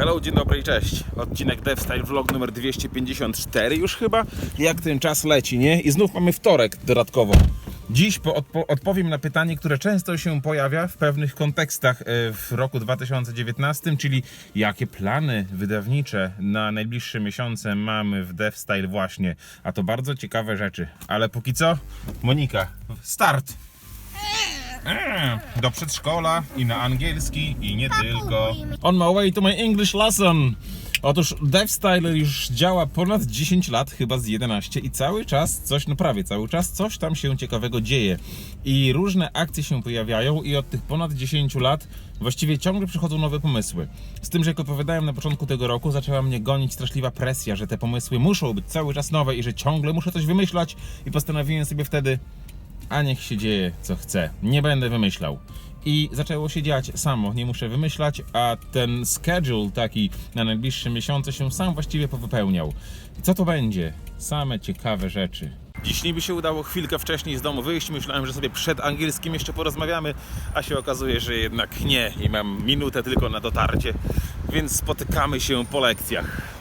Hello, dzień dobry i cześć. Odcinek DevStyle Vlog numer 254 już chyba. Jak ten czas leci, nie? I znów mamy wtorek dodatkowo. Dziś po odpo odpowiem na pytanie, które często się pojawia w pewnych kontekstach e, w roku 2019, czyli jakie plany wydawnicze na najbliższe miesiące mamy w DevStyle właśnie. A to bardzo ciekawe rzeczy. Ale póki co, Monika, start! Eee, do przedszkola i na angielski i nie tylko. On my way to my English lesson. Otóż DevStyle już działa ponad 10 lat, chyba z 11 i cały czas coś, no prawie cały czas coś tam się ciekawego dzieje. I różne akcje się pojawiają i od tych ponad 10 lat właściwie ciągle przychodzą nowe pomysły. Z tym, że jak opowiadałem na początku tego roku, zaczęła mnie gonić straszliwa presja, że te pomysły muszą być cały czas nowe i że ciągle muszę coś wymyślać i postanowiłem sobie wtedy a niech się dzieje co chce. Nie będę wymyślał. I zaczęło się dziać samo, nie muszę wymyślać, a ten schedule taki na najbliższe miesiące się sam właściwie powypełniał. Co to będzie? Same ciekawe rzeczy. Dziś niby się udało chwilkę wcześniej z domu wyjść. Myślałem, że sobie przed angielskim jeszcze porozmawiamy, a się okazuje, że jednak nie i mam minutę tylko na dotarcie, więc spotykamy się po lekcjach.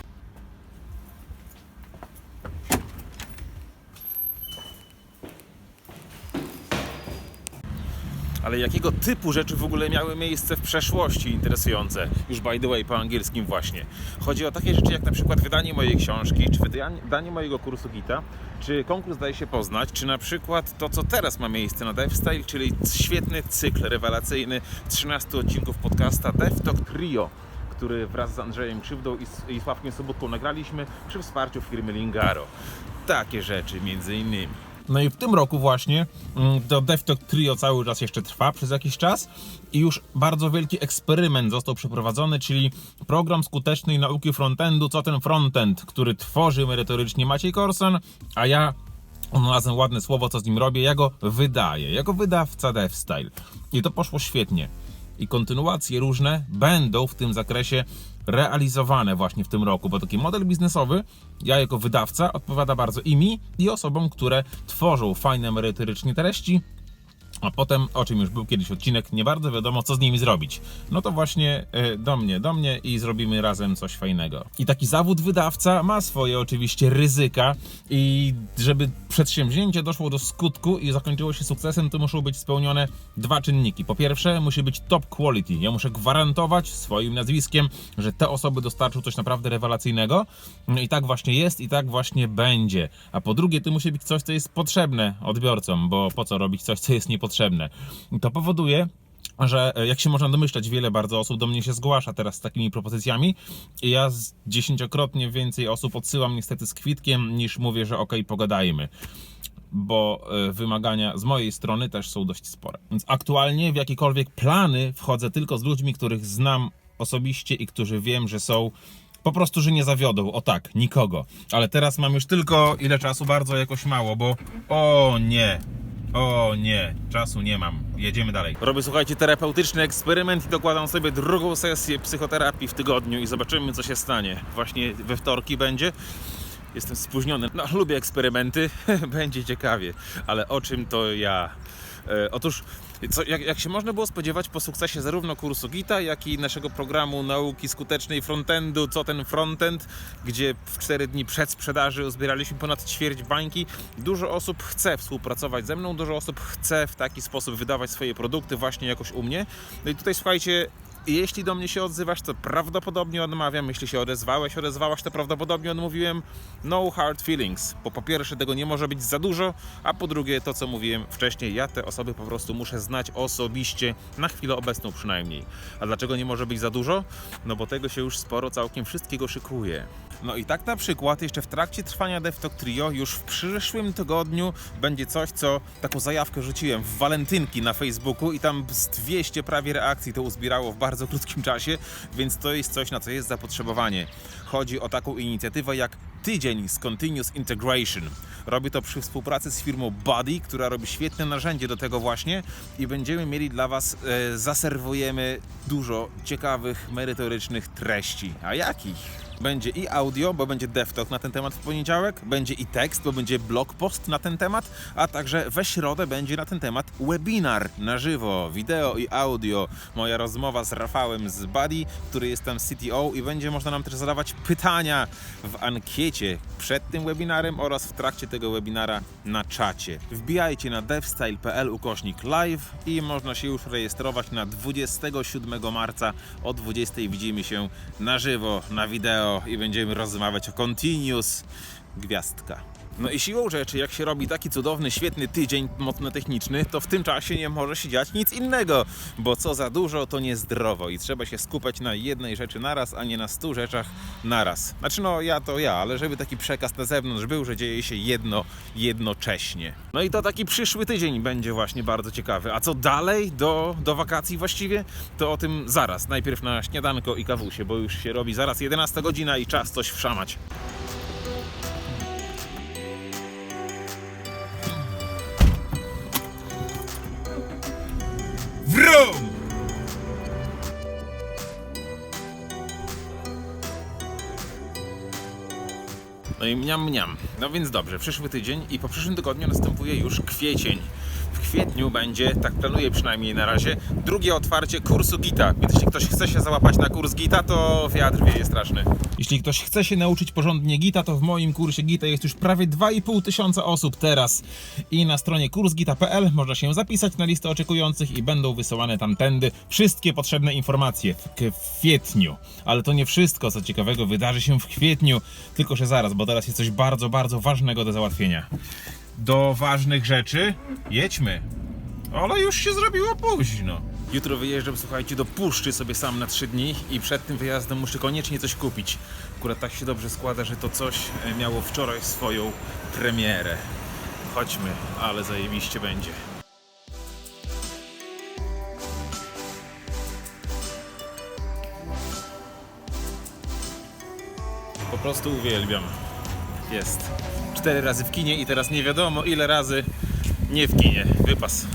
Ale jakiego typu rzeczy w ogóle miały miejsce w przeszłości interesujące? Już by the way, po angielskim właśnie. Chodzi o takie rzeczy jak na przykład wydanie mojej książki, czy wydanie mojego kursu Gita, czy konkurs daje się poznać, czy na przykład to, co teraz ma miejsce na DevStyle, czyli świetny cykl rewelacyjny 13 odcinków podcasta DevTalk Trio który wraz z Andrzejem Krzywdą i, i Sławkiem Sobotką nagraliśmy przy wsparciu firmy Lingaro. Takie rzeczy między innymi. No i w tym roku właśnie mm, to DevTalk Trio cały czas jeszcze trwa przez jakiś czas i już bardzo wielki eksperyment został przeprowadzony, czyli program skutecznej nauki frontendu, co ten frontend, który tworzy merytorycznie Maciej Korson, a ja znalazłem ładne słowo, co z nim robię, ja go wydaję, jako wydawca DevStyle. I to poszło świetnie. I kontynuacje różne będą w tym zakresie realizowane właśnie w tym roku, bo taki model biznesowy, ja jako wydawca, odpowiada bardzo i mi, i osobom, które tworzą fajne merytorycznie treści, a potem, o czym już był kiedyś odcinek, nie bardzo wiadomo, co z nimi zrobić. No to właśnie e, do mnie, do mnie i zrobimy razem coś fajnego. I taki zawód wydawca ma swoje oczywiście ryzyka i żeby przedsięwzięcie doszło do skutku i zakończyło się sukcesem, to muszą być spełnione dwa czynniki. Po pierwsze, musi być top quality. Ja muszę gwarantować swoim nazwiskiem, że te osoby dostarczą coś naprawdę rewelacyjnego. No i tak właśnie jest i tak właśnie będzie. A po drugie, to musi być coś, co jest potrzebne odbiorcom, bo po co robić coś, co jest niepotrzebne. I To powoduje, że e, jak się można domyślać, wiele bardzo osób do mnie się zgłasza teraz z takimi propozycjami i ja z dziesięciokrotnie więcej osób odsyłam niestety z kwitkiem niż mówię, że okej, pogadajmy bo e, wymagania z mojej strony też są dość spore. Więc aktualnie w jakiekolwiek plany wchodzę tylko z ludźmi, których znam osobiście i którzy wiem, że są po prostu, że nie zawiodą. O tak, nikogo. Ale teraz mam już tylko ile czasu? Bardzo jakoś mało, bo o nie. O nie, czasu nie mam. Jedziemy dalej. Robię, słuchajcie, terapeutyczny eksperyment i dokładam sobie drugą sesję psychoterapii w tygodniu i zobaczymy, co się stanie. Właśnie we wtorki będzie. Jestem spóźniony. No, lubię eksperymenty, będzie ciekawie, ale o czym to ja? E, otóż, co, jak, jak się można było spodziewać po sukcesie zarówno kursu Gita, jak i naszego programu nauki skutecznej frontendu, co ten frontend, gdzie w 4 dni przed sprzedaży uzbieraliśmy ponad ćwierć bańki, dużo osób chce współpracować ze mną, dużo osób chce w taki sposób wydawać swoje produkty właśnie jakoś u mnie. No i tutaj słuchajcie, jeśli do mnie się odzywasz, to prawdopodobnie odmawiam. Jeśli się odezwałeś, odezwałaś, to prawdopodobnie odmówiłem. No hard feelings, bo po pierwsze tego nie może być za dużo, a po drugie to, co mówiłem wcześniej, ja te osoby po prostu muszę znać osobiście, na chwilę obecną przynajmniej. A dlaczego nie może być za dużo? No bo tego się już sporo całkiem wszystkiego szykuje. No i tak na przykład jeszcze w trakcie trwania DevTalk Trio już w przyszłym tygodniu będzie coś, co taką zajawkę rzuciłem w walentynki na Facebooku i tam z 200 prawie reakcji to uzbierało w bardzo krótkim czasie, więc to jest coś, na co jest zapotrzebowanie. Chodzi o taką inicjatywę jak tydzień z Continuous Integration. Robi to przy współpracy z firmą Buddy, która robi świetne narzędzie do tego właśnie i będziemy mieli dla Was, e, zaserwujemy dużo ciekawych, merytorycznych treści. A jakich? Będzie i audio, bo będzie DevTalk na ten temat w poniedziałek, będzie i tekst, bo będzie blog post na ten temat, a także we środę będzie na ten temat webinar na żywo, wideo i audio. Moja rozmowa z Rafałem z Buddy, który jest tam CTO i będzie można nam też zadawać pytania w ankiecie przed tym webinarem oraz w trakcie tego webinara na czacie. Wbijajcie na devstyle.pl ukośnik live i można się już rejestrować na 27 marca o 20 widzimy się na żywo, na wideo i będziemy rozmawiać o Continuous Gwiazdka. No i siłą rzeczy, jak się robi taki cudowny, świetny tydzień mocno techniczny, to w tym czasie nie może się dziać nic innego, bo co za dużo, to niezdrowo i trzeba się skupiać na jednej rzeczy naraz, a nie na stu rzeczach naraz. Znaczy no, ja to ja, ale żeby taki przekaz na zewnątrz był, że dzieje się jedno jednocześnie. No i to taki przyszły tydzień będzie właśnie bardzo ciekawy. A co dalej do, do wakacji właściwie? To o tym zaraz. Najpierw na śniadanko i kawusie, bo już się robi zaraz 11 godzina i czas coś wszamać. I mniam, mniam. No więc dobrze, przyszły tydzień i po przyszłym tygodniu następuje już kwiecień. Kwietniu będzie, tak planuję przynajmniej na razie, drugie otwarcie kursu Gita. Więc jeśli ktoś chce się załapać na kurs Gita, to wiatr wieje straszny. Jeśli ktoś chce się nauczyć porządnie Gita, to w moim kursie Gita jest już prawie 2,5 tysiąca osób teraz. I na stronie kursgita.pl można się zapisać na listę oczekujących i będą wysyłane tamtędy wszystkie potrzebne informacje w kwietniu. Ale to nie wszystko, co ciekawego wydarzy się w kwietniu, tylko że zaraz, bo teraz jest coś bardzo, bardzo ważnego do załatwienia. Do ważnych rzeczy jedźmy. Ale już się zrobiło późno. Jutro wyjeżdżam, słuchajcie, do puszczy sobie sam na 3 dni i przed tym wyjazdem muszę koniecznie coś kupić. Akurat tak się dobrze składa, że to coś e, miało wczoraj swoją premierę. Chodźmy, ale zajebiście będzie. Po prostu uwielbiam. Jest. Cztery razy w kinie i teraz nie wiadomo ile razy nie w kinie. Wypas.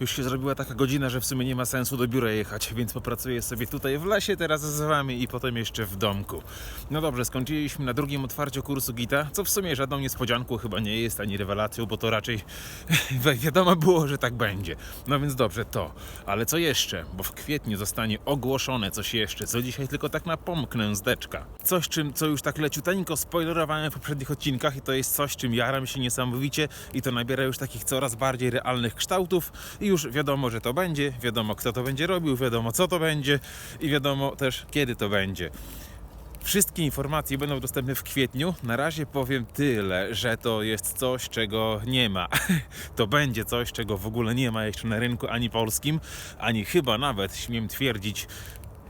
Już się zrobiła taka godzina, że w sumie nie ma sensu do biura jechać, więc popracuję sobie tutaj w lesie teraz z wami i potem jeszcze w domku. No dobrze, skończyliśmy na drugim otwarciu kursu Gita, co w sumie żadną niespodzianką chyba nie jest, ani rewelacją, bo to raczej wiadomo było, że tak będzie. No więc dobrze, to. Ale co jeszcze? Bo w kwietniu zostanie ogłoszone coś jeszcze, co dzisiaj tylko tak napomknę z deczka. Coś, czym, co już tak leciuteńko spoilerowałem w poprzednich odcinkach i to jest coś, czym jaram się niesamowicie i to nabiera już takich coraz bardziej realnych kształtów i już wiadomo, że to będzie, wiadomo kto to będzie robił, wiadomo co to będzie i wiadomo też kiedy to będzie. Wszystkie informacje będą dostępne w kwietniu. Na razie powiem tyle, że to jest coś, czego nie ma. To będzie coś, czego w ogóle nie ma jeszcze na rynku ani polskim, ani chyba nawet, śmiem twierdzić,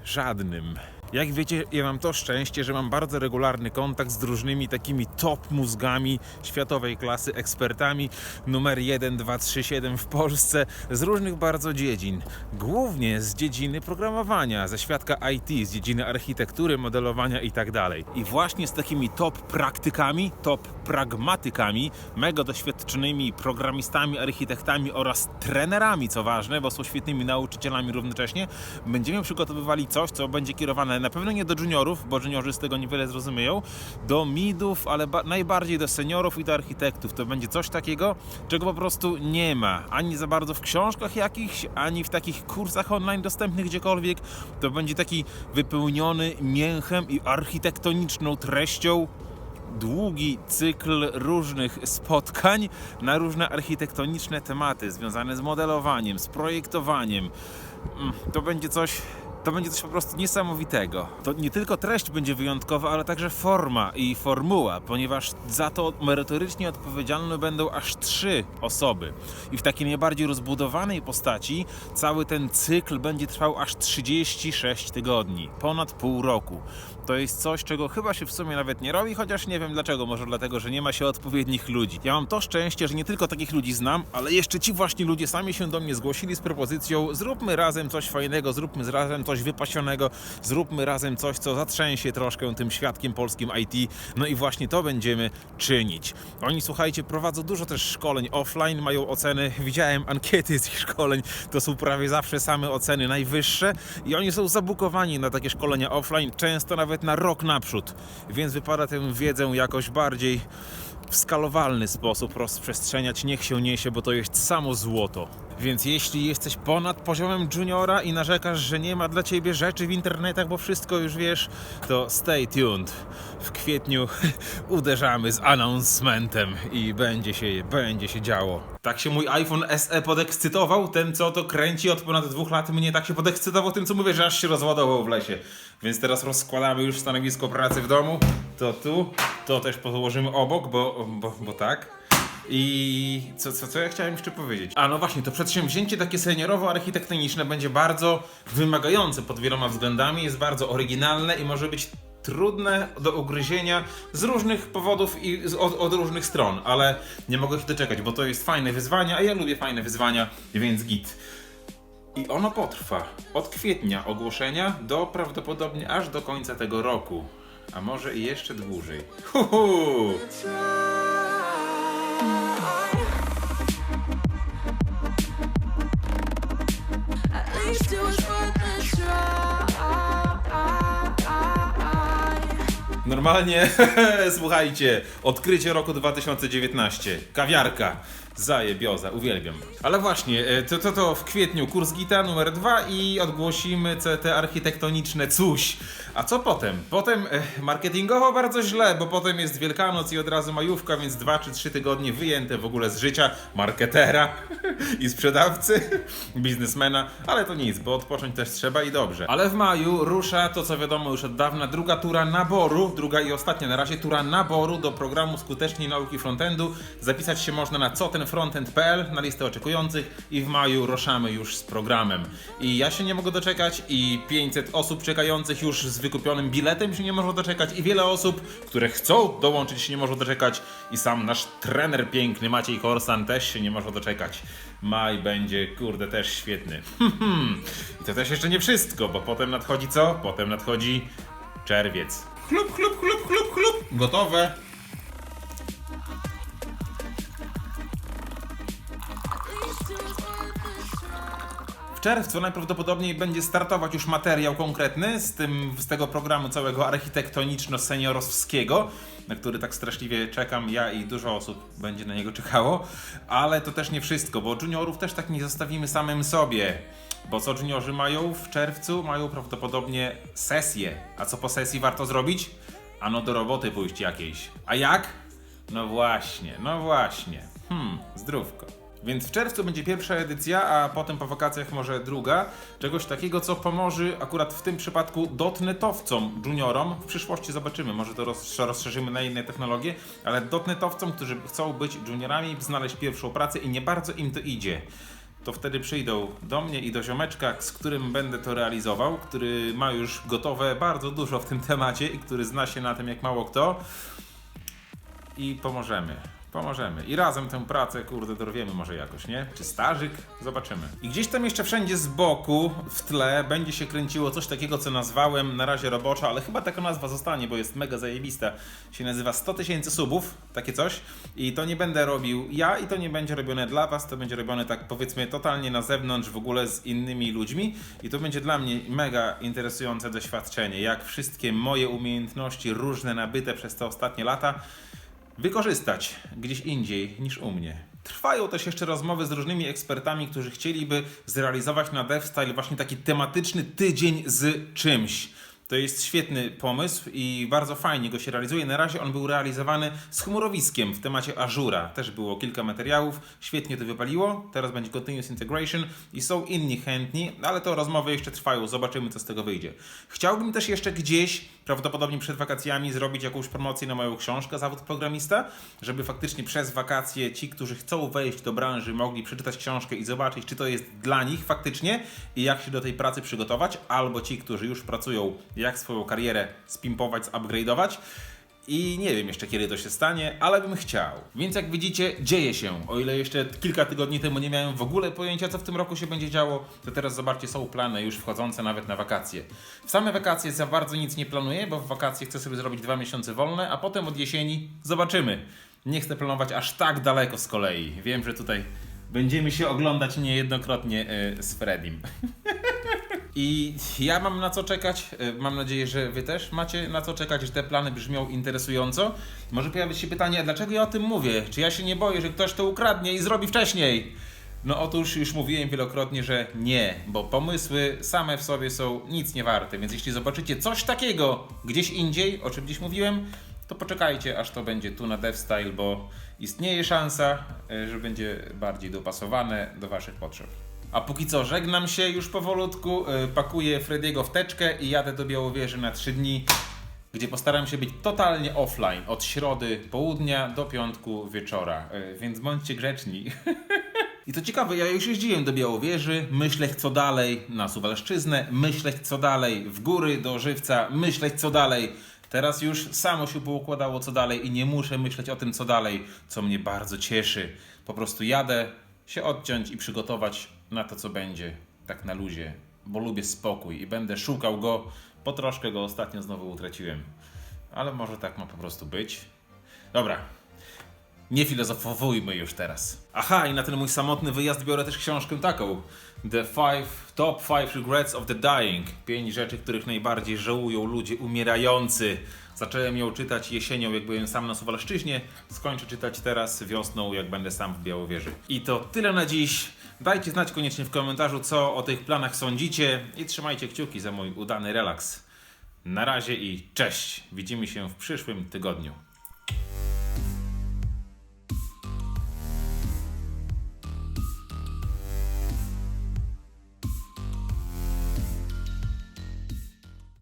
żadnym. Jak wiecie, ja mam to szczęście, że mam bardzo regularny kontakt z różnymi takimi top mózgami światowej klasy, ekspertami numer 1, 2, 3, 7 w Polsce z różnych bardzo dziedzin. Głównie z dziedziny programowania, ze świadka IT, z dziedziny architektury, modelowania i tak. I właśnie z takimi top praktykami, top pragmatykami, mega doświadczonymi programistami, architektami oraz trenerami, co ważne, bo są świetnymi nauczycielami równocześnie, będziemy przygotowywali coś, co będzie kierowane na pewno nie do juniorów, bo juniorzy z tego niewiele zrozumieją, do midów, ale ba- najbardziej do seniorów i do architektów. To będzie coś takiego, czego po prostu nie ma ani za bardzo w książkach jakichś, ani w takich kursach online dostępnych gdziekolwiek. To będzie taki wypełniony mięchem i architektoniczną treścią długi cykl różnych spotkań na różne architektoniczne tematy związane z modelowaniem, z projektowaniem. Mm, To będzie coś. To będzie coś po prostu niesamowitego. To nie tylko treść będzie wyjątkowa, ale także forma i formuła, ponieważ za to merytorycznie odpowiedzialne będą aż trzy osoby. I w takiej najbardziej rozbudowanej postaci cały ten cykl będzie trwał aż 36 tygodni, ponad pół roku. To jest coś, czego chyba się w sumie nawet nie robi, chociaż nie wiem dlaczego. Może dlatego, że nie ma się odpowiednich ludzi. Ja mam to szczęście, że nie tylko takich ludzi znam, ale jeszcze ci właśnie ludzie sami się do mnie zgłosili z propozycją: zróbmy razem coś fajnego, zróbmy razem coś coś wypasionego, zróbmy razem coś, co zatrzęsie troszkę tym świadkiem polskim IT. No i właśnie to będziemy czynić. Oni, słuchajcie, prowadzą dużo też szkoleń offline, mają oceny, widziałem ankiety z ich szkoleń, to są prawie zawsze same oceny najwyższe i oni są zabukowani na takie szkolenia offline, często nawet na rok naprzód, więc wypada tę wiedzę jakoś bardziej w skalowalny sposób rozprzestrzeniać, niech się niesie, bo to jest samo złoto. Więc jeśli jesteś ponad poziomem juniora i narzekasz, że nie ma dla ciebie rzeczy w internetach, bo wszystko już wiesz, to stay tuned. W kwietniu uderzamy z announcementem i będzie się, będzie się działo. Tak się mój iPhone SE podekscytował, ten co to kręci od ponad dwóch lat mnie tak się podekscytował tym co mówię, że aż się rozładował w lesie. Więc teraz rozkładamy już stanowisko pracy w domu. To tu, to też położymy obok, bo, bo, bo tak. I co, co, co ja chciałem jeszcze powiedzieć? A no właśnie, to przedsięwzięcie takie seniorowo-architektoniczne będzie bardzo wymagające pod wieloma względami, jest bardzo oryginalne i może być trudne do ugryzienia z różnych powodów i z, od, od różnych stron, ale nie mogę się doczekać, bo to jest fajne wyzwanie, a ja lubię fajne wyzwania, więc git. I ono potrwa od kwietnia ogłoszenia do prawdopodobnie aż do końca tego roku, a może i jeszcze dłużej. Huhu! Normalnie, słuchajcie, odkrycie roku 2019. Kawiarka. Zajebioza, uwielbiam. Ale właśnie, e, to, to, to w kwietniu kurs gita numer dwa i odgłosimy te, te architektoniczne coś. A co potem? Potem e, marketingowo bardzo źle, bo potem jest Wielkanoc i od razu majówka, więc dwa czy trzy tygodnie wyjęte w ogóle z życia marketera i sprzedawcy, biznesmena, ale to nic, bo odpocząć też trzeba i dobrze. Ale w maju rusza to, co wiadomo już od dawna, druga tura naboru, druga i ostatnia na razie tura naboru do programu Skutecznej Nauki Frontendu. Zapisać się można na cotenfrontend.pl na listę oczekujących i w maju ruszamy już z programem. I ja się nie mogę doczekać i 500 osób czekających już z wykupionym biletem się nie może doczekać i wiele osób, które chcą dołączyć się nie może doczekać i sam nasz trener piękny Maciej Korsan też się nie może doczekać. Maj będzie, kurde, też świetny. I to też jeszcze nie wszystko, bo potem nadchodzi co? Potem nadchodzi czerwiec. Chlup, chlup, chlup, chlup, chlup. Gotowe. W czerwcu najprawdopodobniej będzie startować już materiał konkretny z, tym, z tego programu całego architektoniczno-seniorowskiego, na który tak straszliwie czekam ja i dużo osób będzie na niego czekało. Ale to też nie wszystko, bo juniorów też tak nie zostawimy samym sobie. Bo co juniorzy mają w czerwcu? Mają prawdopodobnie sesję. A co po sesji warto zrobić? Ano do roboty pójść jakiejś. A jak? No właśnie, no właśnie. Hmm, zdrówko. Więc w czerwcu będzie pierwsza edycja, a potem po wakacjach może druga. Czegoś takiego, co pomoże akurat w tym przypadku dotnetowcom, juniorom. W przyszłości zobaczymy, może to roz- rozszerzymy na inne technologie, ale dotnetowcom, którzy chcą być juniorami, znaleźć pierwszą pracę i nie bardzo im to idzie. To wtedy przyjdą do mnie i do ziomeczka, z którym będę to realizował, który ma już gotowe bardzo dużo w tym temacie i który zna się na tym jak mało kto i pomożemy. Pomożemy. I razem tę pracę, kurde, dorwiemy może jakoś, nie? Czy stażyk? Zobaczymy. I gdzieś tam jeszcze wszędzie z boku, w tle, będzie się kręciło coś takiego, co nazwałem na razie roboczo, ale chyba taka nazwa zostanie, bo jest mega zajebista. Się nazywa 100 tysięcy subów, takie coś. I to nie będę robił ja i to nie będzie robione dla was, to będzie robione tak powiedzmy totalnie na zewnątrz, w ogóle z innymi ludźmi. I to będzie dla mnie mega interesujące doświadczenie, jak wszystkie moje umiejętności różne nabyte przez te ostatnie lata wykorzystać gdzieś indziej niż u mnie. Trwają też jeszcze rozmowy z różnymi ekspertami, którzy chcieliby zrealizować na DevStyle właśnie taki tematyczny tydzień z czymś. To jest świetny pomysł i bardzo fajnie go się realizuje. Na razie on był realizowany z chmurowiskiem w temacie Azura. Też było kilka materiałów, świetnie to wypaliło. Teraz będzie Continuous Integration i są inni chętni, ale to rozmowy jeszcze trwają. Zobaczymy, co z tego wyjdzie. Chciałbym też jeszcze gdzieś, prawdopodobnie przed wakacjami, zrobić jakąś promocję na moją książkę Zawód Programista, żeby faktycznie przez wakacje ci, którzy chcą wejść do branży, mogli przeczytać książkę i zobaczyć, czy to jest dla nich faktycznie i jak się do tej pracy przygotować, albo ci, którzy już pracują, jak swoją karierę spimpować, zupgrade'ować. I nie wiem jeszcze kiedy to się stanie, ale bym chciał. Więc jak widzicie, dzieje się. O ile jeszcze kilka tygodni temu nie miałem w ogóle pojęcia, co w tym roku się będzie działo, to teraz zobaczcie, są plany już wchodzące nawet na wakacje. W same wakacje za bardzo nic nie planuję, bo w wakacje chcę sobie zrobić dwa miesiące wolne, a potem od jesieni zobaczymy. Nie chcę planować aż tak daleko z kolei. Wiem, że tutaj będziemy się oglądać niejednokrotnie yy, z Fredim. I ja mam na co czekać. E, Mam nadzieję, że Wy też macie na co czekać, że te plany brzmią interesująco. Może pojawić się pytanie, dlaczego ja o tym mówię? Czy ja się nie boję, że ktoś to ukradnie i zrobi wcześniej? No otóż już mówiłem wielokrotnie, że nie, bo pomysły same w sobie są nic nie warte. Więc jeśli zobaczycie coś takiego gdzieś indziej, o czym dziś mówiłem, to poczekajcie, aż to będzie tu na DevStyle, bo istnieje szansa, e, że będzie bardziej dopasowane do Waszych potrzeb. A póki co żegnam się już powolutku, y, pakuję Frediego w teczkę i jadę do Białowieży na 3 dni, gdzie postaram się być totalnie offline od środy południa do piątku wieczora, y, więc bądźcie grzeczni. I to ciekawe, ja już jeździłem do Białowieży, myśleć co dalej na Suwalszczyznę, myśleć co dalej w góry do Żywca, myśleć co dalej. Teraz już samo się poukładało co dalej i nie muszę myśleć o tym co dalej, co mnie bardzo cieszy. Po prostu jadę się odciąć i przygotować na to co będzie, tak na luzie, bo lubię spokój i będę szukał go, bo troszkę go ostatnio znowu utraciłem. Ale może tak ma po prostu być. Dobra, nie filozofowujmy już teraz. Aha, i na ten mój samotny wyjazd biorę też książkę taką. The five, Top 5 Regrets of the Dying. Pięć rzeczy, których najbardziej żałują ludzie umierający. Zacząłem ją czytać jesienią, jak byłem sam na Suwalszczyźnie. Skończę czytać teraz wiosną, jak będę sam w Białowieży. I to tyle na dziś. Dajcie znać koniecznie w komentarzu, co o tych planach sądzicie i trzymajcie kciuki za mój udany relaks. Na razie i cześć. Widzimy się w przyszłym tygodniu.